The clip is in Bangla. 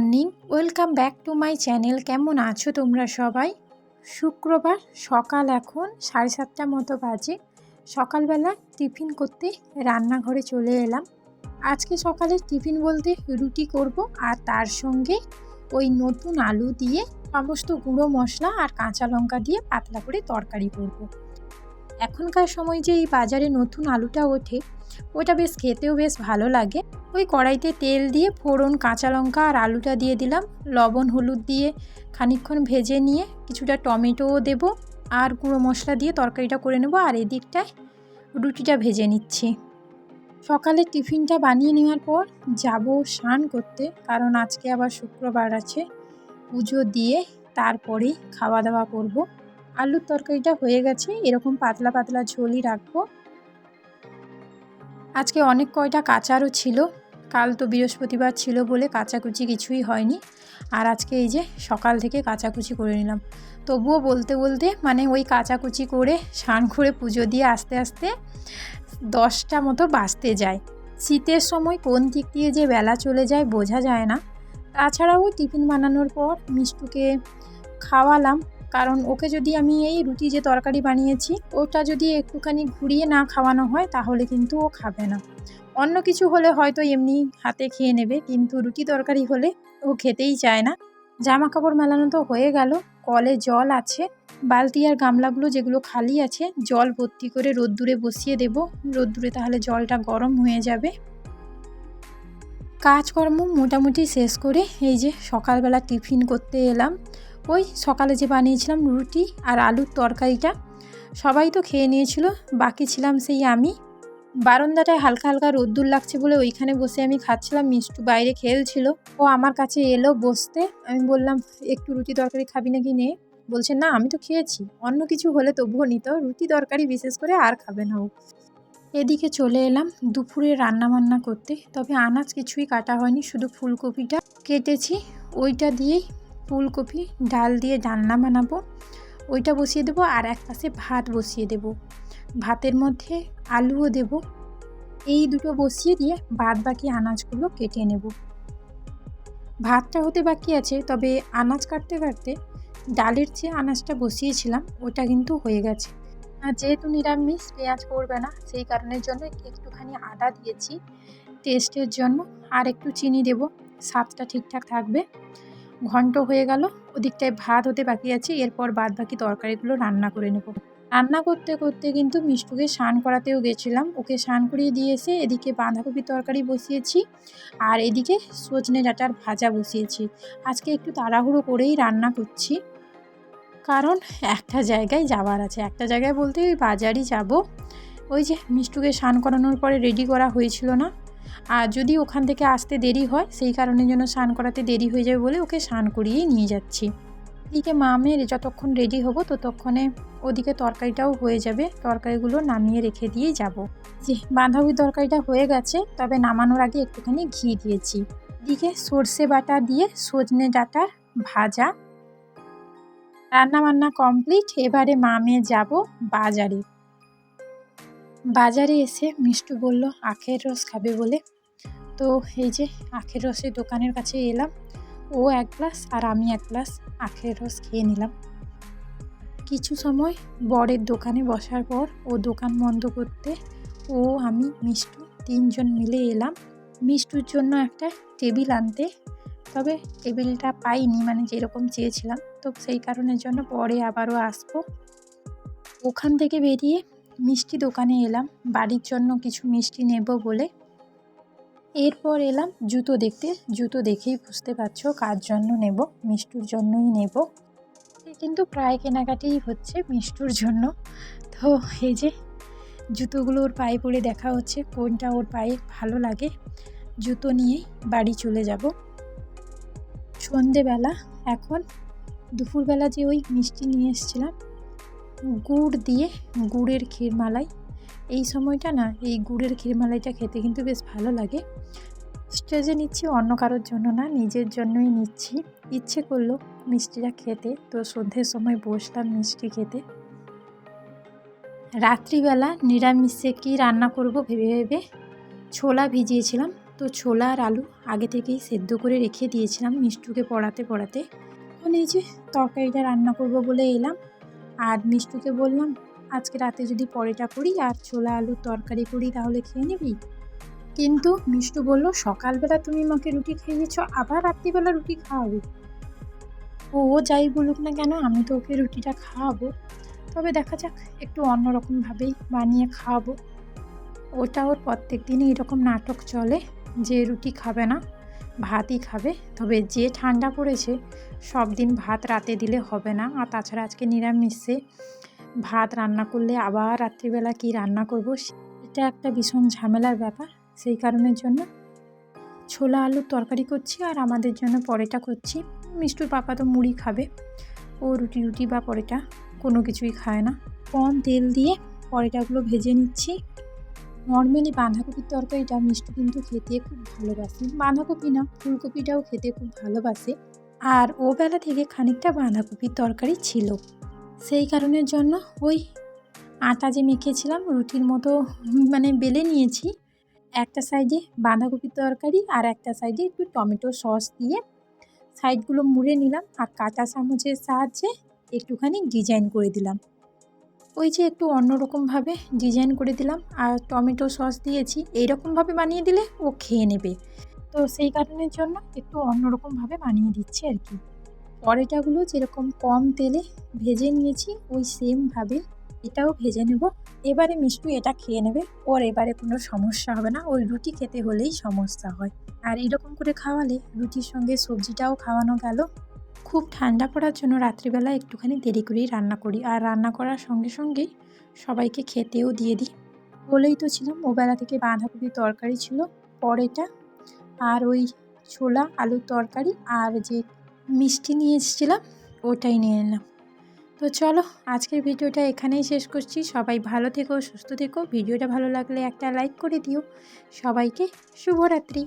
Morning, welcome back to my channel. কেমন আছো তোমরা সবাই? শুক্রবার, সকাল এখন সাড়ে সাতটা মতো বাজে। সকালবেলা টিফিন করতে রান্নাঘরে চলে এলাম। আজকে সকালে টিফিন বলতে রুটি করব আর তার সঙ্গে ওই নতুন আলু দিয়ে সমস্ত গুঁড়ো মশলা আর কাঁচা লঙ্কা দিয়ে পাতলা করে তরকারি করব। এখনকার সময় যে এই বাজারে নতুন আলুটা ওঠে, ওটা বেশ খেতেও বেশ ভালো লাগে। ওই কড়াইতে তেল দিয়ে ফোড়ন, কাঁচা লঙ্কা আর আলুটা দিয়ে দিলাম। লবণ, হলুদ দিয়ে খানিকক্ষণ ভেজে নিয়ে কিছুটা টমেটোও দেব আর গুঁড়ো মশলা দিয়ে তরকারিটা করে নেব আর এদিকটায় রুটিটা ভেজে নিচ্ছি। সকালে টিফিনটা বানিয়ে নেওয়ার পর যাব স্নান করতে, কারণ আজকে আবার শুক্রবার আছে। পুজো দিয়ে তারপরেই খাওয়া দাওয়া করব। আলুর তরকারিটা হয়ে গেছে, এরকম পাতলা পাতলা ঝোলই রাখব। আজকে অনেক কয়টা কাচারও ছিল, কাল তো বৃহস্পতিবার ছিল বলে কাচাকুচি কিছুই হয়নি, আর আজকে এই যে সকাল থেকে কাচাকুচি করে নিলাম। তবুও বলতে বলতে মানে ওই কাচাকুচি করে স্নান করে পুজো দিয়ে আস্তে আস্তে দশটা মতো বাঁচতে যায়। শীতের সময় কোন দিক দিয়ে যে বেলা চলে যায় বোঝা যায় না। তাছাড়াও টিফিন বানানোর পর মিষ্টুকে খাওয়ালাম কারণ ওকে যদি আমি এই রুটি যে তরকারি বানিয়েছি, ওটা যদি একটুখানি ঘুরিয়ে না খাওয়ানো হয়, তাহলে কিন্তু ও খাবে না। অন্য কিছু হলে হয়তো এমনি হাতে খেয়ে নেবে, কিন্তু রুটি তরকারি হলে ও খেতেই চায় না। জামা কাপড় মেলানো তো হয়ে গেল, কলে জল আছে, বালতি আর গামলাগুলো যেগুলো খালি আছে, জল ভর্তি করে রোদ্দুরে বসিয়ে দেব। রোদ্দুরে তাহলে জলটা গরম হয়ে যাবে। কাজকর্ম মোটামুটি শেষ করে এই যে সকালবেলা টিফিন করতে এলাম। ওই সকালে যে বানিয়েছিলাম রুটি আর আলুর তরকারিটা, সবাই তো খেয়ে নিয়েছিল, বাকি ছিলাম সেই আমি। বারান্দাটায় হালকা হালকা রোদ্দুর লাগছে বলে ওইখানে বসে আমি খাচ্ছিলাম, মিষ্টু বাইরে খেলছিল। ও আমার কাছে এলো বসতে, আমি বললাম, একটু রুটি তরকারি খাবি নাকি নে? বলছে, না, আমি তো খেয়েছি, অন্য কিছু হলে তবুও নিত, রুটি তরকারি বিশেষ করে আর খাবে না ও। এদিকে চলে এলাম দুপুরে রান্না বান্না করতে, তবে আনাজ কিছুই কাটা হয়নি, শুধু ফুলকপিটা কেটেছি, ওইটা দিয়েই ফুলকপি, ডাল দিয়ে ডালনা বানাবো, ওইটা বসিয়ে দেবো আর এক পাশে ভাত বসিয়ে দেব। ভাতের মধ্যে আলুও দেব। এই দুটো বসিয়ে দিয়ে বাদ বাকি আনাজগুলো কেটে নেব। ভাতটা হতে বাকি আছে, তবে আনাজ কাটতে কাটতে ডালের যে আনাজটা বসিয়েছিলাম, ওটা কিন্তু হয়ে গেছে। আর যেহেতু নিরামিষ, পেঁয়াজ পড়বে না, সেই কারণের জন্য একটুখানি আদা দিয়েছি। টেস্টের জন্য আর একটু চিনি দেব, স্বাদটা ঠিকঠাক থাকবে। ঘন্ট হয়ে গেল, ওদিকটায় ভাত হতে বাকি আছে, এরপর বাদ বাকি তরকারিগুলো রান্না করে নেব। রান্না করতে করতে কিন্তু মিষ্টুকে স্নান করাতেও গেছিলাম। ওকে স্নান করিয়ে দিয়ে এসে এদিকে বাঁধাকপি তরকারি বসিয়েছি আর এদিকে সজনে ডাটার ভাজা বসিয়েছি। আজকে একটু তাড়াহুড়ো করেই রান্না করছি। কারণ একটা জায়গায় যাওয়ার আছে। একটা জায়গায় বলতে ওই বাজারই যাব। ওই যে মিষ্টুকে স্নান করানোর পরে রেডি করা হয়েছিল না? আর যদি ওখান থেকে আসতে দেরি হয়, সেই কারণের জন্য স্নান করাতে দেরি হয়ে যাবে বলে ওকে স্নান করিয়েই নিয়ে যাচ্ছি। এদিকে মামের যতক্ষণ রেডি হব, ততক্ষণে ওদিকে তরকারিটাও হয়ে যাবে। তরকারিগুলো নামিয়ে রেখে দিয়েই যাব। যে বাঁধাকপির তরকারিটা হয়ে গেছে, তবে নামানোর আগে একটুখানি ঘি দিয়েছি। এদিকে সর্ষে বাটা দিয়ে সজনে ডাটার ভাজা। রান্না বান্না কমপ্লিট এবারে মামে যাব বাজারে। বাজারে এসে মিষ্টু বলল, আখের রস খাবে বলে? তো এই যে আখের রসের দোকানের কাছে এলাম। ও এক গ্লাস আর আমি এক গ্লাস আখের রস খেয়ে নিলাম। কিছু সময় বরের দোকানে বসার পর ও দোকান বন্ধ করতে ও, আমি, মিষ্টু তিনজন মিলে এলাম। মিষ্টুর জন্য একটা টেবিল আনতে, তবে টেবিলটা পাইনি মানে যেরকম চেয়েছিলাম। তো সেই কারণের জন্য পরে আবারও আসব। ওখান থেকে বেরিয়ে মিষ্টি দোকানে এলাম, বাড়ির জন্য কিছু মিষ্টি নেব বলে। এরপর এলাম, জুতো দেখতে, জুতো দেখেই বুঝতে পারছ কার জন্য নেব, মিষ্টুর জন্যই নেব। কিন্তু প্রায় কেনাকাটিই হচ্ছে মিষ্টুর জন্য। তো এই যে, জুতোগুলো ওর পায়ে পরে দেখা হচ্ছে, কোনটা ওর পায়ে ভালো লাগে, জুতো নিয়ে বাড়ি চলে যাব। সন্ধেবেলা, এখন দুপুরবেলা যে ওই মিষ্টি নিয়ে এসেছিলাম গুড় দিয়ে গুড়ের ক্ষীরমালাই। এই সময়টা না, এই গুড়ের ক্ষীরমালাইটা খেতে কিন্তু বেশ ভালো লাগে। স্টেজে নিচ্ছি অন্য কারোর জন্য না, নিজের জন্যই নিচ্ছি। ইচ্ছে করল মিষ্টিটা খেতে। তো সন্ধ্যের সময় বসলাম মিষ্টি খেতে। রাত্রিবেলা নিরামিষে কি রান্না করব ভেবে ভেবে ছোলা ভিজিয়েছিলাম। তো ছোলা আর আলু আগে থেকেই সেদ্ধ করে রেখে দিয়েছিলাম মিষ্টুকে পড়াতে পড়াতে। এখন এই যে তরকারিটা রান্না করব বলে এলাম। আর মিষ্টুকে বললাম, আজকে রাতে যদি পরেটা করি আর ছোলা আলুর তরকারি করি তাহলে খেয়ে নিবি? কিন্তু মিষ্টু বলল, সকালবেলা তুমি মাকে রুটি খাইয়েছ আবার রাত্রিবেলা রুটি খাওয়াবে। ও যাই বলুক না কেন, আমি তো ওকে রুটিটা খাওয়াবো। তবে দেখা যাক, একটু অন্যরকমভাবেই বানিয়ে খাওয়াবো। ওটা ওর প্রত্যেক দিনই এরকম নাটক চলে যে রুটি খাবে না। ভাতই খাবে। তবে যে ঠান্ডা পড়েছে, সব দিন ভাত রাতে দিলে হবে না। আর তাছাড়া আজকে নিরামিষে ভাত রান্না করলে আবার রাত্রিবেলা কি রান্না করব এটা একটা ভীষণ ঝামেলার ব্যাপার। সেই কারণের জন্য ছোলা আলুর তরকারি করছি আর আমাদের জন্য পরেটা করছি। মিষ্টুর পাপা তো মুড়ি খাবে, ও রুটি রুটি বা পরেটা, কোনো কিছুই খায় না। কম তেল দিয়ে পরেটাগুলো ভেজে নিচ্ছি। নর্মালি বাঁধাকপির তরকারিটা মিষ্টি কিন্তু খেতে খুব ভালোবাসে। বাঁধাকপি না, ফুলকপিটাও খেতে খুব ভালোবাসে। আর ও বেলা থেকে খানিকটা বাঁধাকপির তরকারি ছিল। সেই কারণের জন্য ওই আটা যে মেখেছিলাম, রুটির মতো মানে বেলে নিয়েছি। একটা সাইডে বাঁধাকপির তরকারি আর একটা সাইডে একটু টমেটো সস দিয়ে সাইডগুলো মুড়ে নিলাম। আর কাঁটা চামচের সাহায্যে একটুখানি ডিজাইন করে দিলাম। ওই যে একটু অন্যরকমভাবে ডিজাইন করে দিলাম আর টমেটো সস দিয়েছি, এইরকমভাবে বানিয়ে দিলে ও খেয়ে নেবে। তো সেই কারণের জন্য একটু অন্যরকমভাবে বানিয়ে দিচ্ছি আর কি। পরেটাগুলো যেরকম কম তেলে ভেজে নিয়েছি, ওই সেমভাবে এটাও ভেজে নেব। এবারে মিষ্টু এটা খেয়ে নেবে, ওর এবারে কোনো সমস্যা হবে না, ওই রুটি খেতে হলেই সমস্যা হয়। আর এরকম করে খাওয়ালে রুটির সঙ্গে সবজিটাও খাওয়ানো গেল। খুব ঠান্ডা পড়ার জন্য রাত্রিবেলা একটুখানি দেরি করেই রান্না করি। আর রান্না করার সঙ্গে সঙ্গেই সবাইকে খেতেও দিয়ে দিই। বলেই তো ছিলাম, ওবেলা থেকে বাঁধাকপি তরকারি ছিল, পরেটা আর ওই ছোলা, আলুর তরকারি আর যে মিষ্টি নিয়ে এসেছিলাম, ওটাই নিয়ে নিলাম তো চলো, আজকের ভিডিওটা এখানেই শেষ করছি। সবাই ভালো থেকো, সুস্থ থেকো। ভিডিওটা ভালো লাগলে একটা লাইক করে দিও। সবাইকে শুভরাত্রি।